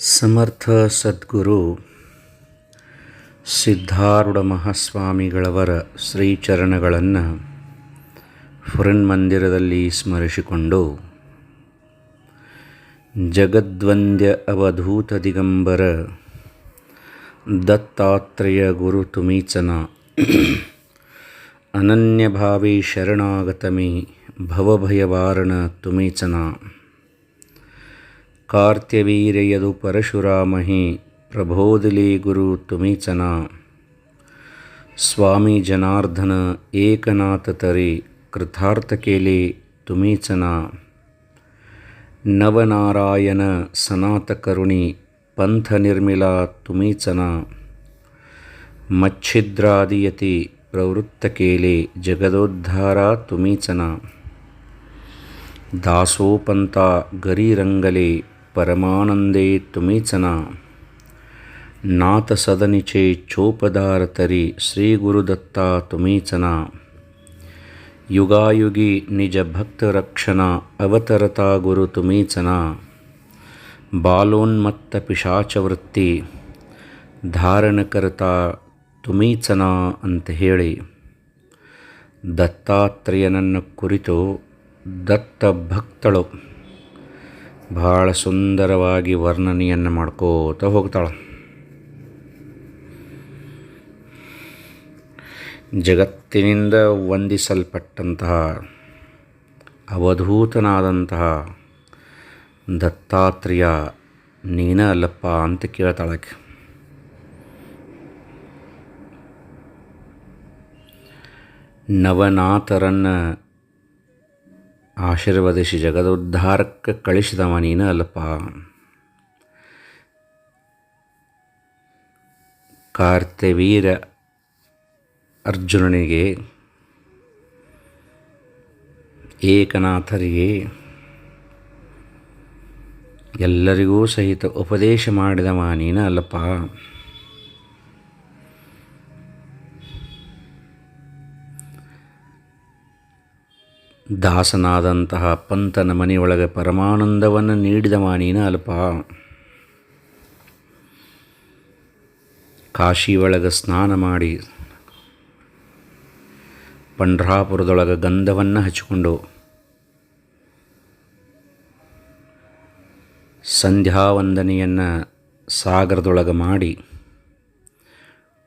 ಸಮರ್ಥ ಸದ್ಗುರು ಸಿದ್ಧಾರೂಢ ಮಹಾಸ್ವಾಮಿಗಳವರ ಶ್ರೀಚರಣಗಳನ್ನು ಮಂದಿರದಲ್ಲಿ ಸ್ಮರಿಸಿಕೊಂಡು ಜಗದ್ವಂದ್ಯ ಅವಧೂತ ದಿಗಂಬರ ದತ್ತಾತ್ರೇಯ ಗುರು ತುಮೀಚನ ಅನನ್ಯಭಾವಿ ಶರಣಾಗತಮಿ ಭವಭಯವಾರಣ ತುಮೀಚನ कार्त्यवीर्ययदु परशुरामहि प्रबोधली गुरु तुमीचना। स्वामी जनार्दन एकनाथ तरी कृथार्थ केले तुमीचना। नवनारायण सनातकरुणी पंथनिर्मिला तुमीचना। मच्छिद्रादियती प्रवृत्त केले जगदोद्धारा तुमीचना। दासोपंता गरीरंगले ಸದನಿಚೆ ಚೋಪದಾರ ತರಿ ಶ್ರೀ ಗುರುದತ್ತ ತುಮೀಚನ ಯುಗಾಯುಗಿ ನಿಜ ಭಕ್ತ ಅವತರತಾ ಅವತರತ ಗುರು ತುಮೀಚನ ಬಾಲೋನ್ಮತ್ತ ಪಿಶಾಚವೃತ್ತಿ ಧಾರಣಕರ್ತ ತುಮೀಚನ ಅಂತ ಹೇಳಿ. ದತ್ತಾತ್ರೇಯನನ್ನು ಕುರಿತು ದತ್ತ ಭಕ್ತಳು ಭಾಳ ಸುಂದರವಾಗಿ ವರ್ಣನೆಯನ್ನು ಮಾಡ್ಕೋತ ಹೋಗ್ತಾಳೆ. ಜಗತ್ತಿನಿಂದ ವಂದಿಸಲ್ಪಟ್ಟಂತಹ ಅವಧೂತನಾದಂತಹ ದತ್ತಾತ್ರೇಯ ನೀನ ಅಲ್ಲಪ್ಪ ಅಂತ ಕೇಳ್ತಾಳಕ್ಕೆ ನವನಾಥರನ್ನು ಆಶೀರ್ವದಿಸಿ ಜಗದೋದ್ಧಾರಕ್ಕೆ ಕಳಿಸಿದವ ನೀನು ಅಲ್ಲಪ್ಪ. ಕಾರ್ತವೀರ ಅರ್ಜುನನಿಗೆ ಏಕನಾಥರಿಗೆ ಎಲ್ಲರಿಗೂ ಸಹಿತ ಉಪದೇಶ ಮಾಡಿದವ ನೀನು ಅಲ್ಲಪ್ಪ. ದಾಸನಾದಂತಹ ಪಂತನ ಮನೆಯೊಳಗೆ ಪರಮಾನಂದವನ್ನು ನೀಡಿದವ ಮಾನೀನ ಅಲ್ಪ. ಕಾಶಿ ಸ್ನಾನ ಮಾಡಿ ಪಂಡ್ರಾಪುರದೊಳಗೆ ಗಂಧವನ್ನು ಹಚ್ಚಿಕೊಂಡು ಸಂಧ್ಯಾವಂದನೆಯನ್ನು ಸಾಗರದೊಳಗೆ ಮಾಡಿ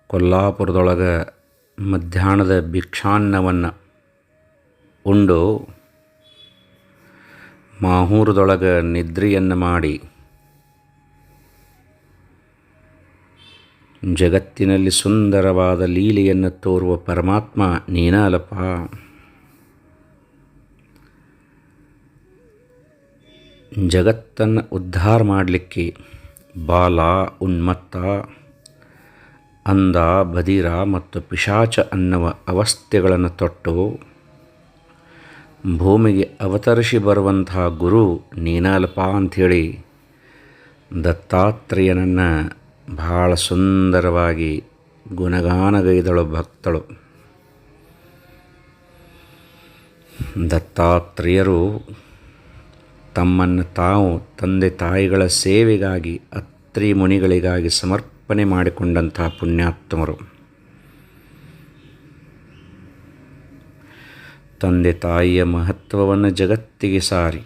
ಕೊಲ್ಲಾಪುರದೊಳಗೆ ಮಧ್ಯಾಹ್ನದ ಭಿಕ್ಷಾನ್ನವನ್ನು ಉಂಡು. ಮಾಹೂರದೊಳಗೆ ನಿದ್ರೆಯನ್ನು ಮಾಡಿ. ಜಗತ್ತಿನಲ್ಲಿ ಸುಂದರವಾದ ಲೀಲೆಯನ್ನು ತೋರುವ ಪರಮಾತ್ಮ ನೀನಾಲಪ್ಪ. ಜಗತ್ತನ್ನು ಉದ್ಧಾರ ಮಾಡಲಿಕ್ಕೆ ಬಾಲ, ಉನ್ಮತ್ತ ಅಂದ ಬದಿರ ಮತ್ತು ಪಿಶಾಚ ಅನ್ನುವ ಅವಸ್ಥೆಗಳನ್ನು ತೊಟ್ಟು ಭೂಮಿಗೆ ಅವತರಿಸಿ ಬರುವಂತಹ ಗುರು ನೀನಲ್ಪ ಅಂಥೇಳಿ ದತ್ತಾತ್ರೇಯನನ್ನು ಭಾಳ ಸುಂದರವಾಗಿ ಗುಣಗಾನಗೈದಳು ಭಕ್ತಳು. ದತ್ತಾತ್ರೇಯರು ತಮ್ಮನ್ನು ತಾವು ತಂದೆ ತಾಯಿಗಳ ಸೇವೆಗಾಗಿ ಅತ್ರಿ ಮುನಿಗಳಿಗಾಗಿ ಸಮರ್ಪಣೆ ಮಾಡಿಕೊಂಡಂತಹ ಪುಣ್ಯಾತ್ಮರು. ತಂದೆ ತಾಯಿಯ ಮಹತ್ವವನ್ನು ಜಗತ್ತಿಗೆ ಸಾರಿ.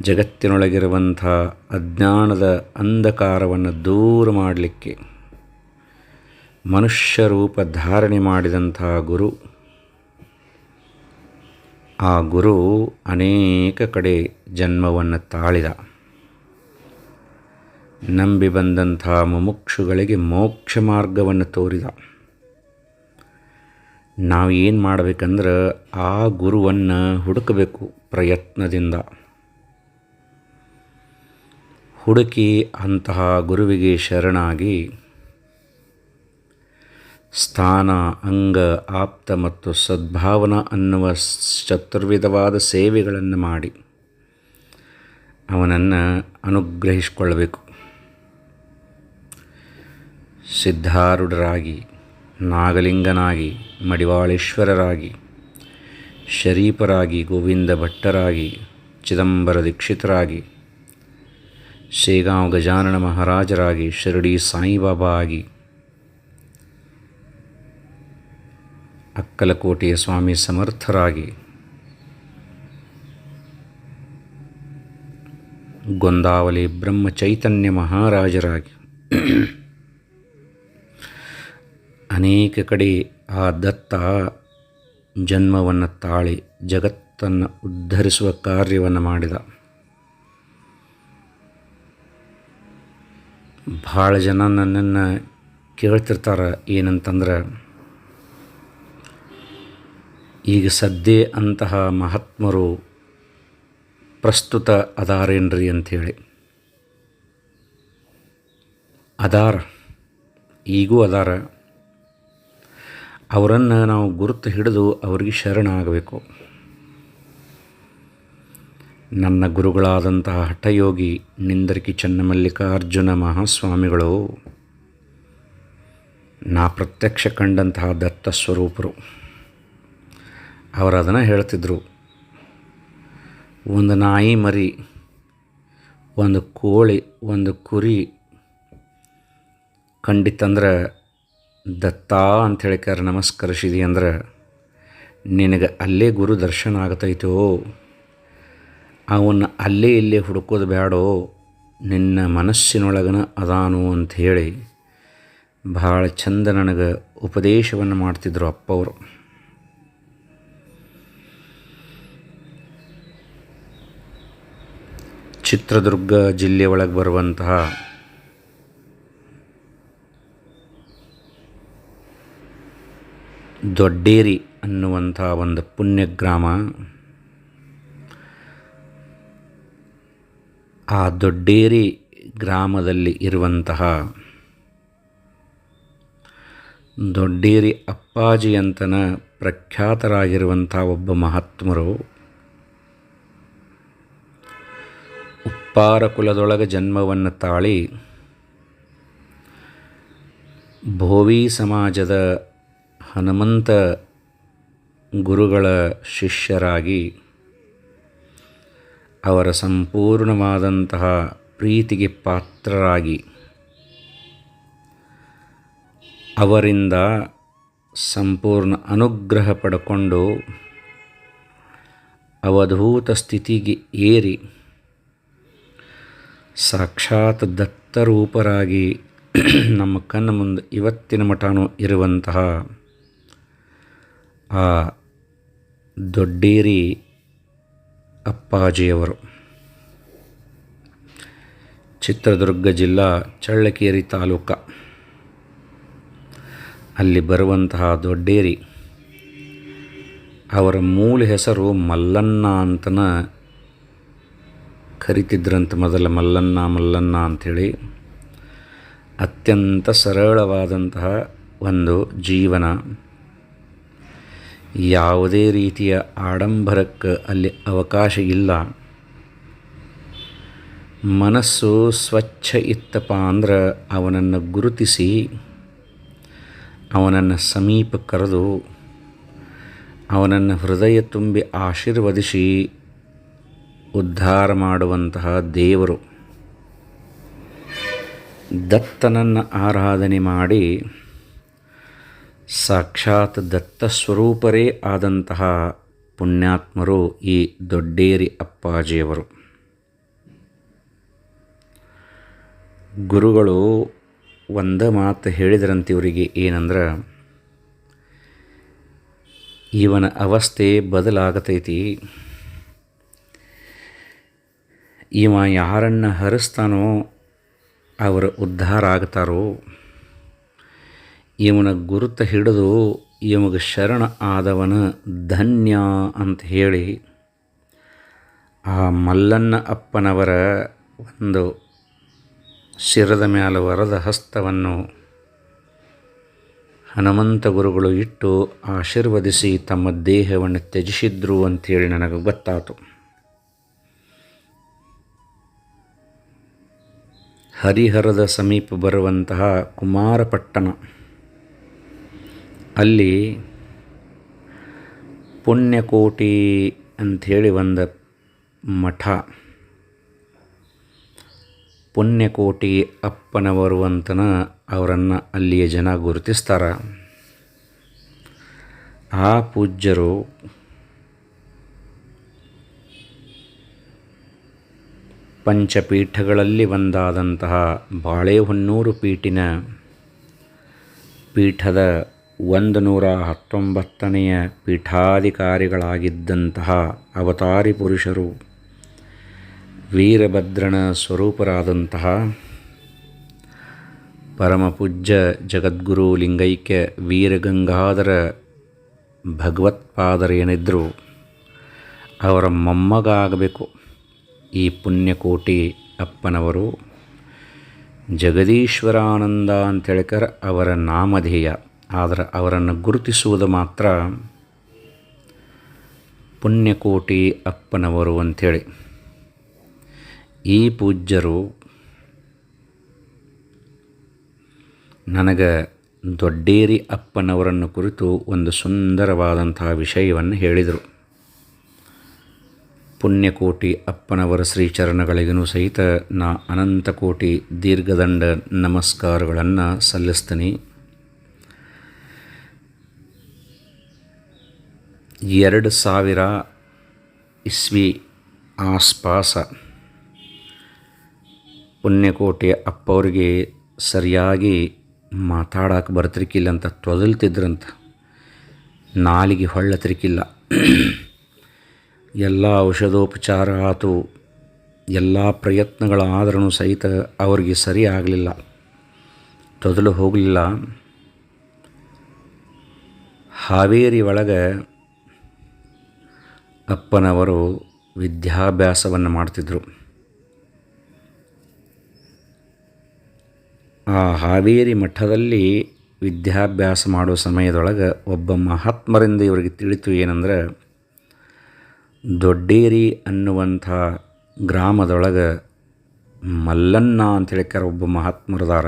ಜಗತ್ತಿನೊಳಗಿರುವಂಥ ಅಜ್ಞಾನದ ಅಂಧಕಾರವನ್ನು ದೂರ ಮಾಡಲಿಕ್ಕೆ ಮನುಷ್ಯ ರೂಪ ಧಾರಣೆ ಮಾಡಿದಂಥ ಗುರು. ಆ ಗುರು ಅನೇಕ ಕಡೆ ಜನ್ಮವನ್ನು ತಾಳಿದ. ನಂಬಿ ಬಂದಂಥ ಮುಮುಕ್ಷುಗಳಿಗೆ ಮೋಕ್ಷ ಮಾರ್ಗವನ್ನು ತೋರಿದ. ನಾವು ಏನು ಮಾಡಬೇಕಂದ್ರೆ ಆ ಗುರುವನ್ನು ಹುಡುಕಬೇಕು ಪ್ರಯತ್ನದಿಂದ. ಹುಡುಕಿ ಅಂತಹ ಗುರುವಿಗೆ ಶರಣಾಗಿ ಸ್ಥಾನ, ಅಂಗ, ಆಪ್ತ ಮತ್ತು ಸದ್ಭಾವನ ಅನ್ನುವ ಚತುರ್ವಿಧವಾದ ಸೇವೆಗಳನ್ನು ಮಾಡಿ ಅವನನ್ನು ಅನುಗ್ರಹಿಸಿಕೊಳ್ಳಬೇಕು. ಸಿದ್ಧಾರೂಢರಾಗಿ ನಾಗಲಿಂಗನಾಗಿ, ಮಡಿವಾಳೇಶ್ವರರಾಗಿ ಶರೀಫರಾಗಿ ಗೋವಿಂದ ಭಟ್ಟರಾಗಿ, ಚಿದಂಬರ ದೀಕ್ಷಿತರಾಗಿ ಶೇಗಾಂವ್ ಗಜಾನನ ಮಹಾರಾಜರಾಗಿ, ಶಿರಡಿ ಸಾಯಿಬಾಬಾ ಆಗಿ ಅಕ್ಕಲಕೋಟೆಯ ಸ್ವಾಮಿ ಸಮರ್ಥರಾಗಿ, ಗೊಂದಾವಲಿ ಬ್ರಹ್ಮ ಚೈತನ್ಯ ಮಹಾರಾಜರಾಗಿ. ಅನೇಕ ಕಡೆ ಆ ದತ್ತ ಜನ್ಮವನ್ನು ತಾಳಿ ಜಗತ್ತನ್ನು ಉದ್ಧರಿಸುವ ಕಾರ್ಯವನ್ನು ಮಾಡಿದ. ಭಾಳ ಜನ ನನ್ನನ್ನು ಕೇಳ್ತಿರ್ತಾರೆ ಏನಂತಂದ್ರೆ, ಈಗ ಸದ್ಯ ಅಂತಹ ಮಹಾತ್ಮರು ಪ್ರಸ್ತುತ ಅದಾರೇನ್ರಿ ಅಂಥೇಳಿ. ಅದಾರ, ಈಗೂ ಅದಾರ. ಅವರನ್ನು ನಾವು ಗುರುತು ಹಿಡಿದು ಅವರಿಗೆ ಶರಣಾಗಬೇಕು. ನನ್ನ ಗುರುಗಳಾದಂತಹ ಹಠಯೋಗಿ, ನಿಂದರ್ಕಿ ಚನ್ನಮಲ್ಲಿಕಾರ್ಜುನ ಮಹಾಸ್ವಾಮಿಗಳು, ನಾ ಪ್ರತ್ಯಕ್ಷ ಕಂಡಂತಹ ದತ್ತ ಸ್ವರೂಪರು ಅವರು ಅದನ್ನು ಹೇಳ್ತಿದ್ರು. ಒಂದು ನಾಯಿ ಮರಿ, ಒಂದು ಕೋಳಿ, ಒಂದು ಕುರಿ ಕಂಡಿತ್ತಂದ್ರೆ ದತ್ತ ಅಂತ ಹೇಳಿಕಾರ ನಮಸ್ಕರಿಸಿದಿ ಅಂದ್ರೆ, ನಿನಗೆ ಅಲ್ಲೇ ಗುರು ದರ್ಶನ ಆಗತೈತೋ? ಅವನ್ನ ಅಲ್ಲೇ ಇಲ್ಲೇ ಹುಡುಕೋದು ಬೇಡೋ ನಿನ್ನ ಮನಸ್ಸಿನೊಳಗನ ಅದಾನು ಅಂಥೇಳಿ ಭಾಳ ಚಂದ ನನಗೆ ಉಪದೇಶವನ್ನು ಮಾಡ್ತಿದ್ರು ಅಪ್ಪವರು. ಚಿತ್ರದುರ್ಗ ಜಿಲ್ಲೆ ಒಳಗೆ ಬರುವಂತಹ ದೊಡ್ಡೇರಿ ಅನ್ನುವಂಥ ಒಂದು ಪುಣ್ಯ ಗ್ರಾಮ ಆ ದೊಡ್ಡೇರಿ ಗ್ರಾಮದಲ್ಲಿ ಇರುವಂತಹ ದೊಡ್ಡೇರಿ ಅಪ್ಪಾಜಿ ಅಂತನ ಪ್ರಖ್ಯಾತರಾಗಿರುವಂಥ ಒಬ್ಬ ಮಹಾತ್ಮರು ಉಪ್ಪಾರ ಕುಲದೊಳಗೆ ಜನ್ಮವನ್ನು ತಾಳಿ ಭೋವಿ ಸಮಾಜದ ಹನುಮಂತ ಗುರುಗಳ ಶಿಷ್ಯರಾಗಿ ಅವರ ಸಂಪೂರ್ಣವಾದಂತಹ ಪ್ರೀತಿಗೆ ಪಾತ್ರರಾಗಿ ಅವರಿಂದ ಸಂಪೂರ್ಣ ಅನುಗ್ರಹ ಪಡ್ಕೊಂಡು ಅವಧೂತ ಸ್ಥಿತಿಗೆ ಏರಿ ಸಾಕ್ಷಾತ್ ದತ್ತರೂಪರಾಗಿ ನಮ್ಮ ಕಣ್ಣ ಮುಂದೆ ಇವತ್ತಿನ ಮಠನೂ ಇರುವಂತಹ ಆ, ದೊಡ್ಡೇರಿ ಅಪ್ಪಾಜಿಯವರು. ಚಿತ್ರದುರ್ಗ ಜಿಲ್ಲಾ ಚಳ್ಳಕೇರಿ ತಾಲೂಕ. ಅಲ್ಲಿ ಬರುವಂತಹ ದೊಡ್ಡೇರಿ ಅವರ ಮೂಲ ಹೆಸರು ಮಲ್ಲಣ್ಣ ಅಂತನ ಕರಿತಿದ್ರಂತ ಮೊದಲ ಮಲ್ಲಣ್ಣ ಮಲ್ಲಣ್ಣ ಅಂಥೇಳಿ. ಅತ್ಯಂತ ಸರಳವಾದಂತಹ ಒಂದು ಜೀವನ. ಯಾವುದೇ ರೀತಿಯ ಆಡಂಬರಕ್ಕೆ ಅಲ್ಲಿ ಅವಕಾಶ ಇಲ್ಲ. ಮನಸ್ಸು ಸ್ವಚ್ಛ ಇತ್ತಪ್ಪ ಅಂದ್ರೆ ಅವನನ್ನು ಗುರುತಿಸಿ, ಅವನನ್ನು ಸಮೀಪ ಕರೆದು, ಅವನನ್ನು ಹೃದಯ ತುಂಬಿ ಆಶೀರ್ವದಿಸಿ ಉದ್ಧಾರ ಮಾಡುವಂತಹ ದೇವರು. ದತ್ತನನ್ನು ಆರಾಧನೆ ಮಾಡಿ ಸಾಕ್ಷಾತ್ ದತ್ತಸ್ವರೂಪರೇ ಆದಂತಹ ಪುಣ್ಯಾತ್ಮರು ಈ ದೊಡ್ಡೇರಿ ಅಪ್ಪಾಜಿಯವರು. ಗುರುಗಳು ಒಂದ ಮಾತು ಹೇಳಿದರಂತೆ ಇವರಿಗೆ ಏನಂದ್ರೆ, ಇವನ ಅವಸ್ಥೆ ಬದಲಾಗತೈತಿ. ಇವ ಯಾರನ್ನು ಹರಿಸ್ತಾನೋ, ಅವರು ಉದ್ಧಾರ ಆಗ್ತಾರೋ ಇವನ ಗುರುತ ಹಿಡಿದು ಇವಗ ಶರಣ ಆದವನ ಧನ್ಯ ಅಂತ ಹೇಳಿ ಆ ಮಲ್ಲಣ್ಣ ಅಪ್ಪನವರ ಒಂದು ಶಿರದ ಮ್ಯಾಲೆ ವರದ ಹಸ್ತವನ್ನು ಹನುಮಂತ ಗುರುಗಳು ಇಟ್ಟು ಆಶೀರ್ವದಿಸಿ ತಮ್ಮ ದೇಹವನ್ನು ತ್ಯಜಿಸಿದ್ರು ಅಂಥೇಳಿ ನನಗೆ ಗೊತ್ತಾಯಿತು ಹರಿಹರದ ಸಮೀಪ ಬರುವಂತಹ ಕುಮಾರಪಟ್ಟಣ ಅಲ್ಲಿ ಪುಣ್ಯಕೋಟಿ ಅಂಥೇಳಿ ಒಂದು ಮಠ. ಪುಣ್ಯಕೋಟಿ ಅಪ್ಪನವರು ಅಂತನ ಅವರನ್ನು ಅಲ್ಲಿಯ ಜನ ಗುರುತಿಸ್ತಾರೆ. ಆ ಪೂಜ್ಯರು ಪಂಚಪೀಠಗಳಲ್ಲಿ ಒಂದಾದಂತಹ ಬಾಳೆಹೊನ್ನೂರು ಪೀಠಿನ ಪೀಠದ ಒಂದು ನೂರ ಹತ್ತೊಂಬತ್ತನೆಯ ಪೀಠಾಧಿಕಾರಿಗಳಾಗಿದ್ದಂತಹ ಅವತಾರಿ ಪುರುಷರು ವೀರಭದ್ರನ ಸ್ವರೂಪರಾದಂತಹ ಪರಮಪೂಜ್ಯ ಜಗದ್ಗುರು ಲಿಂಗೈಕ್ಯ ವೀರಗಂಗಾಧರ ಭಗವತ್ಪಾದರೇನಿದ್ದರು ಅವರ ಮೊಮ್ಮಗ ಆಗಬೇಕು ಈ ಪುಣ್ಯಕೋಟಿ ಅಪ್ಪನವರು ಜಗದೀಶ್ವರಾನಂದ ಅಂತೇಳಿಕರ ಅವರ ನಾಮಧೇಯ. ಆದರೆ ಅವರನ್ನು ಗುರುತಿಸುವುದು ಮಾತ್ರ ಪುಣ್ಯಕೋಟಿ ಅಪ್ಪನವರು ಅಂಥೇಳಿ. ಈ ಪೂಜ್ಯರು ನನಗೆ ದೊಡ್ಡೇರಿ ಅಪ್ಪನವರನ್ನು ಕುರಿತು ಒಂದು ಸುಂದರವಾದಂತಹ ವಿಷಯವನ್ನು ಹೇಳಿದರು. ಪುಣ್ಯಕೋಟಿ ಅಪ್ಪನವರ ಶ್ರೀಚರಣಗಳಿಗೂ ಸಹಿತ ನಾ ಅನಂತಕೋಟಿ ದೀರ್ಘದಂಡ ನಮಸ್ಕಾರಗಳನ್ನು ಸಲ್ಲಿಸ್ತೀನಿ. ಎರಡು ಸಾವಿರ ಇಸ್ವಿ ಆಸ್ಪಾಸ. ಪುಣ್ಯಕೋಟೆ ಅಪ್ಪವ್ರಿಗೆ ಸರಿಯಾಗಿ ಮಾತಾಡಕ್ಕೆ ಬರ್ತಿರ್ಕಿಲ್ಲ ಅಂತ ತೊದಲ್ತಿದ್ರಂತ. ನಾಲಿಗೆ ಹೊಳ್ಳತಿರ್ಕಿಲ್ಲ ಎಲ್ಲ ಔಷಧೋಪಚಾರ ಆತು. ಎಲ್ಲ ಪ್ರಯತ್ನಗಳಾದ್ರೂ ಸಹಿತ ಅವರಿಗೆ ಸರಿ ಆಗಲಿಲ್ಲ. ತೊದಲು ಹೋಗಲಿಲ್ಲ. ಹಾವೇರಿ ಒಳಗೆ ಅಪ್ಪನವರು ವಿದ್ಯಾಭ್ಯಾಸವನ್ನು ಮಾಡ್ತಿದ್ದರು ಆ ಹಾವೇರಿ ಮಠದಲ್ಲಿ ವಿದ್ಯಾಭ್ಯಾಸ ಮಾಡೋ ಸಮಯದೊಳಗೆ ಒಬ್ಬ ಮಹಾತ್ಮರಿಂದ ಇವರಿಗೆ ತಿಳಿತು ಏನಂದ್ರೆ, ದೊಡ್ಡೇರಿ ಅನ್ನುವಂಥ ಗ್ರಾಮದೊಳಗೆ ಮಲ್ಲಣ್ಣ ಅಂತ ಹೇಳಿಕಾರ ಒಬ್ಬ ಮಹಾತ್ಮರದಾರ.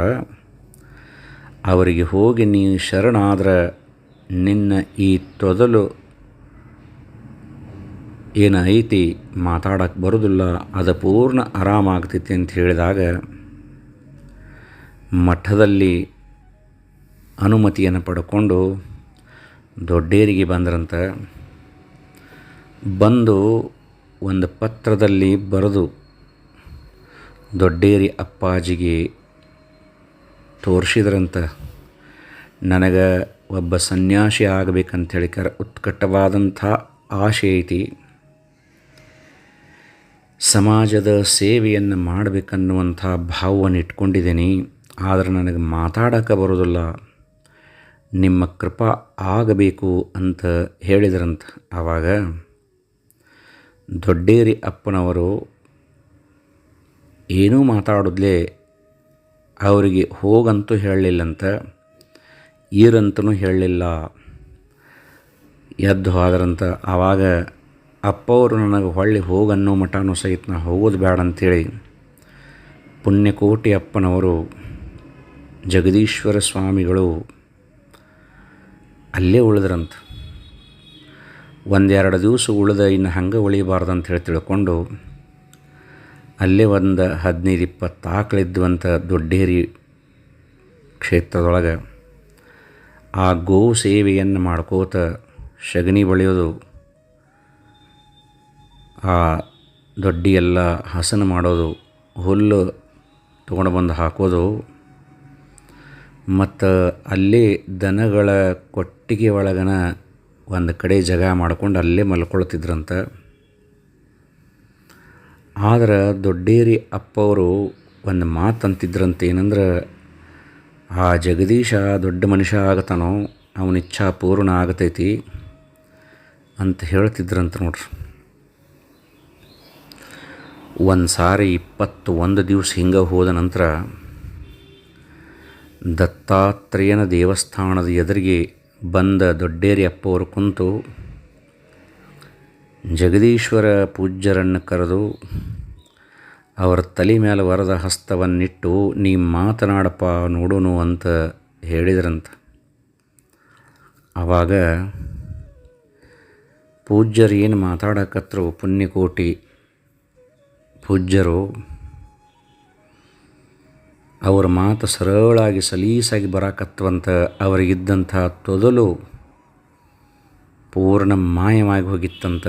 ಅವರಿಗೆ ಹೋಗಿ ನೀ ಶರಣಾದ್ರೆ, ನಿನ್ನ ಈ ತೊದಲು ಏನು ಐತಿ ಮಾತಾಡಕ್ಕೆ ಬರೋದಿಲ್ಲ, ಅದು ಪೂರ್ಣ ಆರಾಮಾಗ್ತೈತಿ ಅಂತ ಹೇಳಿದಾಗ ಮಠದಲ್ಲಿ ಅನುಮತಿಯನ್ನು ಪಡ್ಕೊಂಡು ದೊಡ್ಡೇರಿಗೆ ಬಂದ್ರಂತ. ಬಂದು ಒಂದು ಪತ್ರದಲ್ಲಿ ಬರೆದು ದೊಡ್ಡೇರಿ ಅಪ್ಪಾಜಿಗೆ ತೋರಿಸಿದ್ರಂತ. ನನಗೆ ಒಬ್ಬ ಸನ್ಯಾಸಿ ಆಗಬೇಕಂತೇಳಿ ಕರ ಉತ್ಕಟವಾದಂಥ ಆಶೆ ಐತಿ. ಸಮಾಜದ ಸೇವೆಯನ್ನು ಮಾಡಬೇಕನ್ನುವಂಥ ಭಾವವನ್ನು ಇಟ್ಕೊಂಡಿದ್ದೀನಿ. ಆದರೆ ನನಗೆ ಮಾತಾಡೋಕ್ಕೆ ಬರೋದಿಲ್ಲ. ನಿಮ್ಮ ಕೃಪಾ ಆಗಬೇಕು ಅಂತ ಹೇಳಿದ್ರಂತ ಆವಾಗ ದೊಡ್ಡೇರಿ ಅಪ್ಪನವರು ಏನೂ ಮಾತಾಡೋದ್ಲೇ ಅವರಿಗೆ ಹೋಗಂತೂ ಹೇಳಲಿಲ್ಲಂತ ಈರಂತನೂ ಹೇಳಲಿಲ್ಲ. ಎದ್ದು ಹೋದ್ರಂತ ಆವಾಗ ಅಪ್ಪವರು ನನಗೆ ಹೊಳ್ಳಿ ಹೋಗನ್ನೋ ಮಠನೂ ಸಹಿತ ನಾ ಹೋಗೋದು ಬೇಡ ಅಂಥೇಳಿ ಪುಣ್ಯಕೋಟಿ ಅಪ್ಪನವರು ಜಗದೀಶ್ವರ ಸ್ವಾಮಿಗಳು ಅಲ್ಲೇ ಉಳಿದ್ರಂತ. ಒಂದೆರಡು ದಿವಸ ಉಳಿದ ಇನ್ನು ಹಂಗೆ ಉಳಿಬಾರ್ದು ಅಂತ ಹೇಳಿ ತಿಳ್ಕೊಂಡು ಅಲ್ಲೇ ಒಂದು ಹದಿನೈದು ಇಪ್ಪತ್ತು ಆಕಳಿದ್ವಂಥ ದೊಡ್ಡೇರಿ ಕ್ಷೇತ್ರದೊಳಗೆ ಆ ಗೋ ಸೇವೆಯನ್ನು ಮಾಡ್ಕೋತ ಸಗಣಿ ಬಳಿಯೋದು ಆ ದೊಡ್ಡಿ ಎಲ್ಲ ಹಸನು ಮಾಡೋದು, ಹುಲ್ಲು ತೊಗೊಂಡು ಬಂದು ಹಾಕೋದು. ಮತ್ತು ಅಲ್ಲಿ ದನಗಳ ಕೊಟ್ಟಿಗೆ ಒಳಗನ ಒಂದು ಕಡೆ ಜಗ ಮಾಡ್ಕೊಂಡು ಅಲ್ಲೇ ಮಲ್ಕೊಳ್ತಿದ್ರಂತ. ಆದ್ರೆ ದೊಡ್ಡೇರಿ ಅಪ್ಪವರು ಒಂದು ಮಾತು ಅಂತಿದ್ರಂತೆ ಏನಂದ್ರೆ ಆ ಜಗದೀಶ ದೊಡ್ಡ ಮನುಷ್ಯ ಆಗತಾನೋ, ಅವನ ಇಚ್ಛಾ ಪೂರ್ಣ ಆಗತೈತಿ ಅಂತ ಹೇಳ್ತಿದ್ರಂತ ನೋಡ್ರಿ. ಒಂದು ಸಾರಿ ಇಪ್ಪತ್ತು ಒಂದು ದಿವಸ ಹಿಂಗೆ ಹೋದ ನಂತರ ದತ್ತಾತ್ರೇಯನ ದೇವಸ್ಥಾನದ ಎದುರಿಗೆ ಬಂದ ದೊಡ್ಡೇರಿ ಅಪ್ಪವರು ಕುಂತು ಜಗದೀಶ್ವರ ಪೂಜ್ಯರನ್ನು ಕರೆದು ಅವರ ತಲೆ ಮೇಲೆ ವರದ ಹಸ್ತವನ್ನಿಟ್ಟು, ನೀ ಮಾತನಾಡಪ್ಪ, ನೋಡೋನು ಅಂತ ಹೇಳಿದ್ರಂತ. ಆವಾಗ ಪೂಜ್ಯರು ಏನು ಮಾತಾಡಕತ್ರು? ಪುಣ್ಯಕೋಟಿ ಪೂಜ್ಯರು ಅವರ ಮಾತು ಸರಳಾಗಿ ಸಲೀಸಾಗಿ ಬರಾಕತ್ವಂತ ಅವರಿಗಿದ್ದಂಥ ತೊದಲು ಪೂರ್ಣ ಮಾಯವಾಗಿ ಹೋಗಿತ್ತಂತ.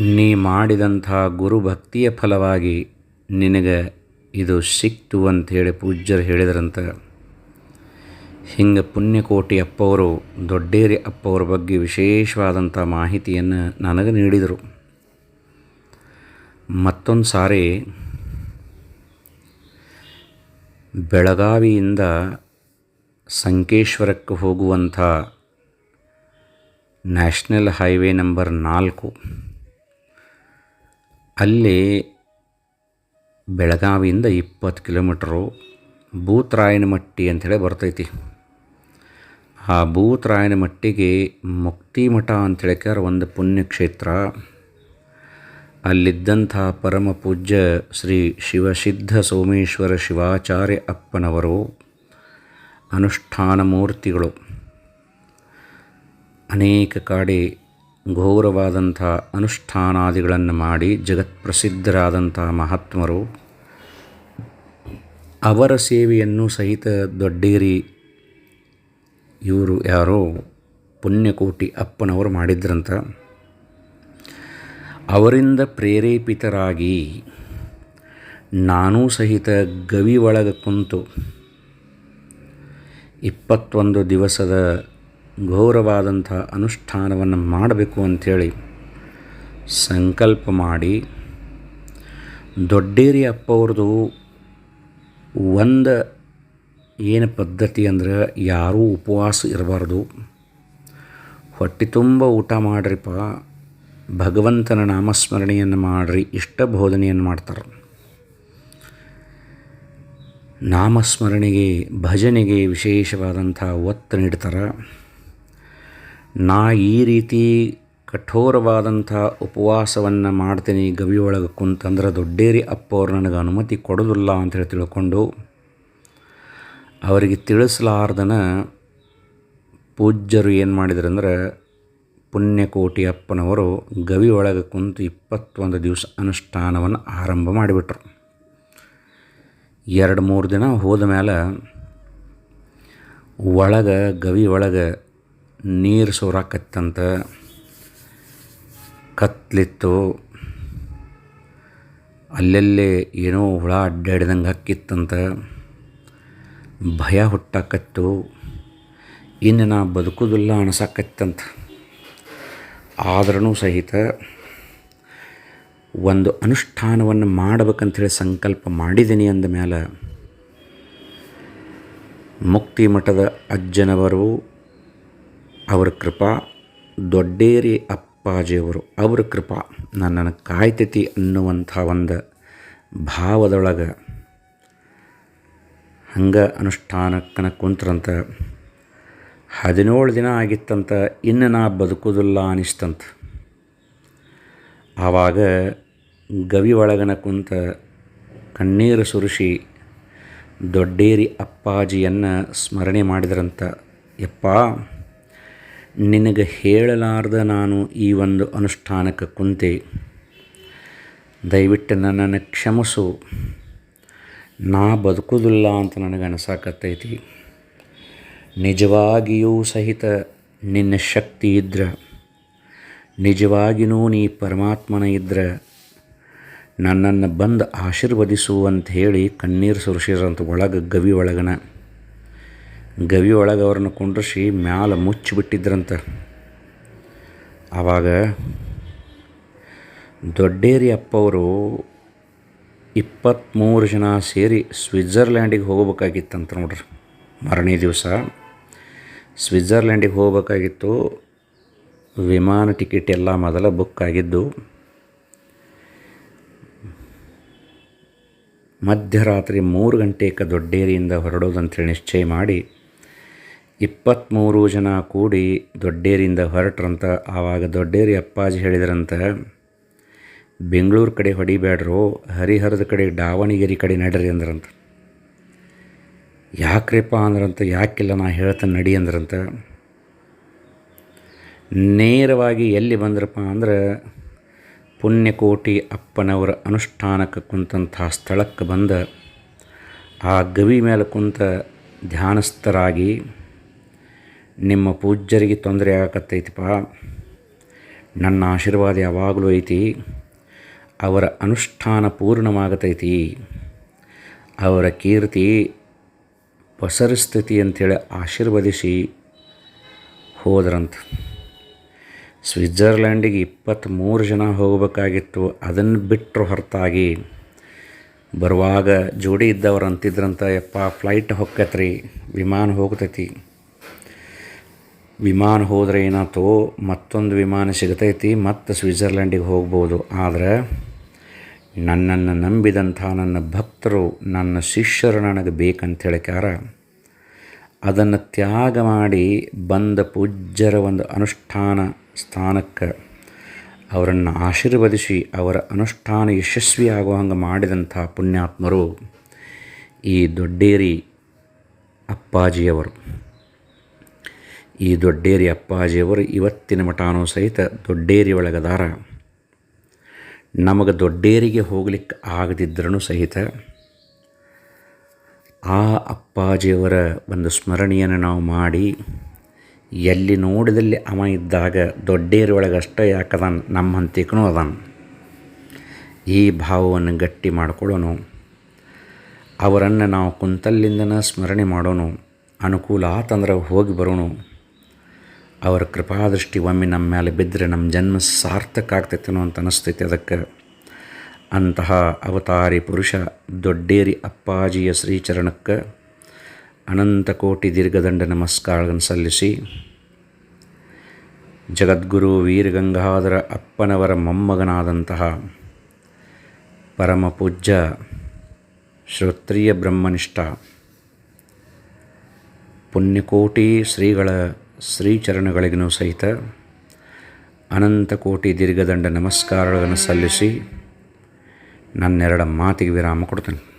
ನೀ ಮಾಡಿದಂಥ ಗುರುಭಕ್ತಿಯ ಫಲವಾಗಿ ನಿನಗೆ ಇದು ಸಿಕ್ತು ಅಂಥೇಳಿ ಪೂಜ್ಯರು ಹೇಳಿದ್ರಂತ. ಹಿಂಗೆ ಪುಣ್ಯಕೋಟಿ ಅಪ್ಪವರು, ದೊಡ್ಡೇರಿ ಅಪ್ಪವ್ರ ಬಗ್ಗೆ ವಿಶೇಷವಾದಂಥ ಮಾಹಿತಿಯನ್ನು ನನಗೆ ನೀಡಿದರು. ಮತ್ತೊಂದು ಸಾರಿ ಬೆಳಗಾವಿಯಿಂದ ಸಂಕೇಶ್ವರಕ್ಕೆ ಹೋಗುವಂಥ ನ್ಯಾಷನಲ್ ಹೈವೇ ನಂಬರ್ ನಾಲ್ಕು. ಅಲ್ಲಿ ಬೆಳಗಾವಿಯಿಂದ ಇಪ್ಪತ್ತು ಕಿಲೋಮೀಟ್ರು ಭೂತರಾಯನಮಟ್ಟಿ ಅಂಥೇಳಿ ಬರ್ತೈತಿ. ಆ ಭೂತರಾಯನಮಟ್ಟಿಗೆ ಮುಕ್ತಿ ಮಠ ಅಂಥೇಳಿಕಾರ ಒಂದು ಪುಣ್ಯಕ್ಷೇತ್ರ. ಅಲ್ಲಿದ್ದಂಥ ಪರಮ ಪೂಜ್ಯ ಶ್ರೀ ಶಿವಸಿದ್ಧ ಸೋಮೇಶ್ವರ ಶಿವಾಚಾರ್ಯ ಅಪ್ಪನವರು ಅನುಷ್ಠಾನ ಮೂರ್ತಿಗಳು ಅನೇಕ ಕಾಡೆ ಘೋರವಾದಂಥ ಅನುಷ್ಠಾನಾದಿಗಳನ್ನು ಮಾಡಿ ಜಗತ್ಪ್ರಸಿದ್ಧರಾದಂಥ ಮಹಾತ್ಮರು, ಅವರ ಸೇವೆಯನ್ನು ಸಹಿತ ದೊಡ್ಡೇರಿ ಇವರು ಯಾರೋ ಪುಣ್ಯಕೋಟಿ ಅಪ್ಪನವರು ಮಾಡಿದ್ರಂತ. ಅವರಿಂದ ಪ್ರೇರೇಪಿತರಾಗಿ ನಾನೂ ಸಹಿತ ಗವಿ ಒಳಗೆ ಕುಂತು ಇಪ್ಪತ್ತೊಂದು ದಿವಸದ ಘೋರವಾದಂಥ ಅನುಷ್ಠಾನವನ್ನು ಮಾಡಬೇಕು ಅಂಥೇಳಿ ಸಂಕಲ್ಪ ಮಾಡಿ ದೊಡ್ಡೇರಿ ಅಪ್ಪವ್ರದ್ದು ಒಂದು ಏನು ಪದ್ಧತಿ ಅಂದ್ರೆ ಯಾರೂ ಉಪವಾಸ ಇರಬಾರ್ದು. ಹೊಟ್ಟೆ ತುಂಬ ಊಟ ಮಾಡಿರಿಪ್ಪ. ಭಗವಂತನ ನಾಮಸ್ಮರಣೆಯನ್ನು ಮಾಡಿರಿ ಇಷ್ಟ ಬೋಧನೆಯನ್ನು ಮಾಡ್ತಾರೆ. ನಾಮಸ್ಮರಣೆಗೆ, ಭಜನೆಗೆ ವಿಶೇಷವಾದಂಥ ಒತ್ತು ನೀಡ್ತಾರೆ. ನಾ ಈ ರೀತಿ ಕಠೋರವಾದಂಥ ಉಪವಾಸವನ್ನು ಮಾಡ್ತೀನಿ ಗವಿಯೊಳಗೆ ಕುಂತಂದ್ರೆ ದೊಡ್ಡೇರಿ ಅಪ್ಪವ್ರು ನನಗೆ ಅನುಮತಿ ಕೊಡೋದಿಲ್ಲ ಅಂತೇಳಿ ತಿಳ್ಕೊಂಡು, ಅವರಿಗೆ ತಿಳಿಸಲಾರ್ದನ ಪೂಜ್ಯರು ಏನು ಮಾಡಿದ್ರಂದ್ರೆ ಪುಣ್ಯಕೋಟಿ ಅಪ್ಪನವರು ಗವಿ ಒಳಗೆ ಕುಂತು ಇಪ್ಪತ್ತೊಂದು ದಿವಸ ಅನುಷ್ಠಾನವನ್ನು ಆರಂಭ ಮಾಡಿಬಿಟ್ರು. ಎರಡು ಮೂರು ದಿನ ಹೋದ ಮೇಲೆ ಒಳಗೆ ಗವಿ ಒಳಗೆ ನೀರು ಸೋರಾಕತ್ತಂತ ಕತ್ಲಿತ್ತು. ಅಲ್ಲೆಲ್ಲೇ ಏನೋ ಹುಳ ಅಡ್ಡಾಡಿದಂಗೆ ಹಕ್ಕಿತ್ತಂತ ಭಯ ಹುಟ್ಟಾಕತ್ತು. ಇನ್ನು ನಾ ಬದುಕುದಿಲ್ಲ ಅಣಸಾಕತ್ತಂತ ಆದ್ರೂ ಸಹಿತ ಒಂದು ಅನುಷ್ಠಾನವನ್ನು ಮಾಡಬೇಕಂಥೇಳಿ ಸಂಕಲ್ಪ ಮಾಡಿದ್ದೀನಿ ಅಂದ ಮೇಲೆ ಮುಕ್ತಿ ಮಠದ ಅಜ್ಜನವರು, ಅವರ ಕೃಪಾ, ದೊಡ್ಡೇರಿ ಅಪ್ಪಾಜಿಯವರು, ಅವರ ಕೃಪಾ ನನ್ನನ್ನು ಕಾಯ್ತೈತಿ ಅನ್ನುವಂಥ ಒಂದು ಭಾವದೊಳಗೆ ಹಂಗೆ ಅನುಷ್ಠಾನಕ್ಕನ ಕುಂತ್ರಂತ ಹದಿನೇಳು ದಿನ ಆಗಿತ್ತಂತ, ಇನ್ನು ನಾ ಬದುಕುವುದಿಲ್ಲ ಅನಿಸ್ತಂತ. ಆವಾಗ ಗವಿ ಒಳಗನ ಕುಂತ ಕಣ್ಣೀರು ಸುರಿಸಿ ದೊಡ್ಡೇರಿ ಅಪ್ಪಾಜಿಯನ್ನು ಸ್ಮರಣೆ ಮಾಡಿದ್ರಂತ, ಯಪ್ಪ, ನಿನಗೆ ಹೇಳಲಾರ್ದ ನಾನು ಈ ಒಂದು ಅನುಷ್ಠಾನಕ್ಕೆ ಕುಂತೆ. ದಯವಿಟ್ಟು ನನ್ನನ್ನು ಕ್ಷಮಿಸು. ನಾ ಬದುಕುವುದಿಲ್ಲ ಅಂತ ನನಗೆ ಅನಿಸಾಕತ್ತೈತಿ. ನಿಜವಾಗಿಯೂ ಸಹಿತ ನಿನ್ನ ಶಕ್ತಿ ಇದ್ರೆ. ನಿಜವಾಗಿಯೂ ನೀ ಪರಮಾತ್ಮನ ಇದ್ರೆ. ನನ್ನನ್ನು ಬಂದು ಆಶೀರ್ವದಿಸು ಅಂತ ಹೇಳಿ ಕಣ್ಣೀರು ಸುರಿಸಿರಂತ ಒಳಗೆ ಗವಿ ಒಳಗನ. ಗವಿ ಒಳಗೆ ಅವ್ರನ್ನ ಕುಂಡ್ರಿಸಿ ಮ್ಯಾಲ ಮುಚ್ಚಿಬಿಟ್ಟಿದ್ರಂತ. ಆವಾಗ ದೊಡ್ಡೇರಿ ಅಪ್ಪವರು ಇಪ್ಪತ್ತ್ಮೂರು ಜನ ಸೇರಿ ಸ್ವಿಟ್ಜರ್ಲ್ಯಾಂಡಿಗೆ ಹೋಗ್ಬೇಕಾಗಿತ್ತಂತ ನೋಡ್ರಿ ಮಾರನೇ ದಿವಸ. ಸ್ವಿಟ್ಜರ್ಲ್ಯಾಂಡಿಗೆ ಹೋಗಬೇಕಾಗಿತ್ತು. ವಿಮಾನ ಟಿಕೆಟ್ ಎಲ್ಲ ಮೊದಲ ಬುಕ್ ಆಗಿದ್ದು. ಮಧ್ಯರಾತ್ರಿ ಮೂರು ಗಂಟೆಗೆ ದೊಡ್ಡೇರಿಯಿಂದ ಹೊರಡೋದಂತೇಳಿ ನಿಶ್ಚಯ ಮಾಡಿ ಇಪ್ಪತ್ತ್ಮೂರು ಜನ ಕೂಡಿ ದೊಡ್ಡೇರಿಯಿಂದ ಹೊರಟ್ರಂತ. ಆವಾಗ ದೊಡ್ಡೇರಿ ಅಪ್ಪಾಜಿ ಹೇಳಿದ್ರಂತ, ಬೆಂಗಳೂರು ಕಡೆ ಹೊಡಿಬೇಡ್ರೋ ಹರಿಹರದ ಕಡೆ ದಾವಣಗೆರೆ ಕಡೆ ನಡ್ರಿ ಅಂದ್ರಂತ. ಯಾಕ್ರಿಪ್ಪ ಅಂದ್ರಂತ, ಯಾಕಿಲ್ಲ ನಾ ಹೇಳ್ತೇನೆ ನಡಿ ಅಂದ್ರಂತ. ನೇರವಾಗಿ ಎಲ್ಲಿ ಬಂದ್ರಪ್ಪ ಅಂದ್ರೆ, ಪುಣ್ಯಕೋಟಿ ಅಪ್ಪನವರ ಅನುಷ್ಠಾನಕ್ಕೆ ಕುಂತಹ ಸ್ಥಳಕ್ಕೆ ಬಂದ, ಆ ಗವಿ ಮೇಲೆ ಕುಂತ ಧ್ಯಾನಸ್ಥರಾಗಿ, ನಿಮ್ಮ ಪೂಜ್ಯರಿಗೆ ತೊಂದರೆ ಆಗಕತ್ತೈತಿಪ್ಪ. ನನ್ನ ಆಶೀರ್ವಾದ ಯಾವಾಗಲೂ ಐತಿ. ಅವರ ಅನುಷ್ಠಾನ ಪೂರ್ಣವಾಗತೈತಿ. ಅವರ ಕೀರ್ತಿ ಪಸರಿಸ್ತೈತಿ ಅಂಥೇಳಿ ಆಶೀರ್ವದಿಸಿ ಹೋದ್ರಂತ. ಸ್ವಿಟ್ಜರ್ಲ್ಯಾಂಡಿಗೆ ಇಪ್ಪತ್ತ್ಮೂರು ಜನ ಹೋಗಬೇಕಾಗಿತ್ತು. ಅದನ್ನು ಬಿಟ್ಟರು ಹೊರತಾಗಿ ಬರುವಾಗ ಜೋಡಿ ಇದ್ದವ್ರು ಅಂತಿದ್ರಂತ, ಯಪ್ಪ, ಫ್ಲೈಟ್ ಹೊಕ್ಕತ್ರಿ, ವಿಮಾನ ಹೋಗ್ತೈತಿ. ವಿಮಾನ ಹೋದರೆ ಏನಾಯ್ತು? ಮತ್ತೊಂದು ವಿಮಾನ ಸಿಗ್ತೈತಿ, ಮತ್ತು ಸ್ವಿಟ್ಜರ್ಲ್ಯಾಂಡಿಗೆ ಹೋಗ್ಬೋದು. ಆದರೆ ನನ್ನನ್ನು ನಂಬಿದಂಥ ನನ್ನ ಭಕ್ತರು, ನನ್ನ ಶಿಷ್ಯರು ನನಗೆ ಬೇಕಂತ ಹೇಳಿಕಾರ ಅದನ್ನು ತ್ಯಾಗ ಮಾಡಿ ಬಂದ ಪೂಜ್ಯರ ಒಂದು ಅನುಷ್ಠಾನ ಸ್ಥಾನಕ್ಕೆ ಅವರನ್ನು ಆಶೀರ್ವದಿಸಿ ಅವರ ಅನುಷ್ಠಾನ ಯಶಸ್ವಿ ಆಗೋ ಹಂಗೆ ಮಾಡಿದಂಥ ಪುಣ್ಯಾತ್ಮರು ಈ ದೊಡ್ಡೇರಿ ಅಪ್ಪಾಜಿಯವರು. ಈ ದೊಡ್ಡೇರಿ ಅಪ್ಪಾಜಿಯವರು ಇವತ್ತಿನ ಮಠಾನೂ ಸಹಿತ ದೊಡ್ಡೇರಿ ಒಳಗದಾರ. ನಮಗೆ ದೊಡ್ಡೇರಿಗೆ ಹೋಗ್ಲಿಕ್ಕೆ ಆಗದಿದ್ರೂ ಸಹಿತ ಆ ಅಪ್ಪಾಜಿಯವರ ಒಂದು ಸ್ಮರಣೆಯನ್ನು ನಾವು ಮಾಡಿ ಎಲ್ಲಿ ನೋಡಿದಲ್ಲಿ ಅವ ಇದ್ದಾಗ ದೊಡ್ಡೇರಿ ಒಳಗೆ ಅಷ್ಟೇ ಯಾಕದಾನ, ನಮ್ಮ ಅದಾನ. ಈ ಭಾವವನ್ನು ಗಟ್ಟಿ ಮಾಡಿಕೊಳ್ಳೋನು. ಅವರನ್ನು ನಾವು ಕುಂತಲ್ಲಿಂದನ ಸ್ಮರಣೆ ಮಾಡೋನು. ಅನುಕೂಲ ಆತಂದ್ರೆ ಹೋಗಿ ಬರೋನು. ಅವರ ಕೃಪಾದೃಷ್ಟಿ ಒಮ್ಮೆ ನಮ್ಮ ಮೇಲೆ ಬಿದ್ದರೆ ನಮ್ಮ ಜನ್ಮ ಸಾರ್ಥಕ ಆಗ್ತೈತೇನೋ ಅಂತ ಅನಿಸ್ತೈತಿ ಅದಕ್ಕೆ. ಅಂತಹ ಅವತಾರಿ ಪುರುಷ ದೊಡ್ಡೇರಿ ಅಪ್ಪಾಜಿಯ ಶ್ರೀಚರಣಕ್ಕೆ ಅನಂತ ಕೋಟಿ ದೀರ್ಘದಂಡ ನಮಸ್ಕಾರಗಳನ್ನು ಸಲ್ಲಿಸಿ, ಜಗದ್ಗುರು ವೀರಗಂಗಾಧರ ಅಪ್ಪನವರ ಮೊಮ್ಮಗನಾದಂತಹ ಪರಮ ಪೂಜ್ಯ ಶ್ರೋತ್ರಿಯ ಬ್ರಹ್ಮನಿಷ್ಠ, ಪುಣ್ಯಕೋಟಿ ಶ್ರೀಗಳ ಶ್ರೀಚರಣಗಳಿಗೂ ಸಹಿತ ಅನಂತ ಕೋಟಿ ದೀರ್ಘದಂಡ ನಮಸ್ಕಾರಗಳನ್ನು ಸಲ್ಲಿಸಿ ನನ್ನೆರಡ ಮಾತಿಗೆ ವಿರಾಮ ಕೊಡ್ತೇನೆ.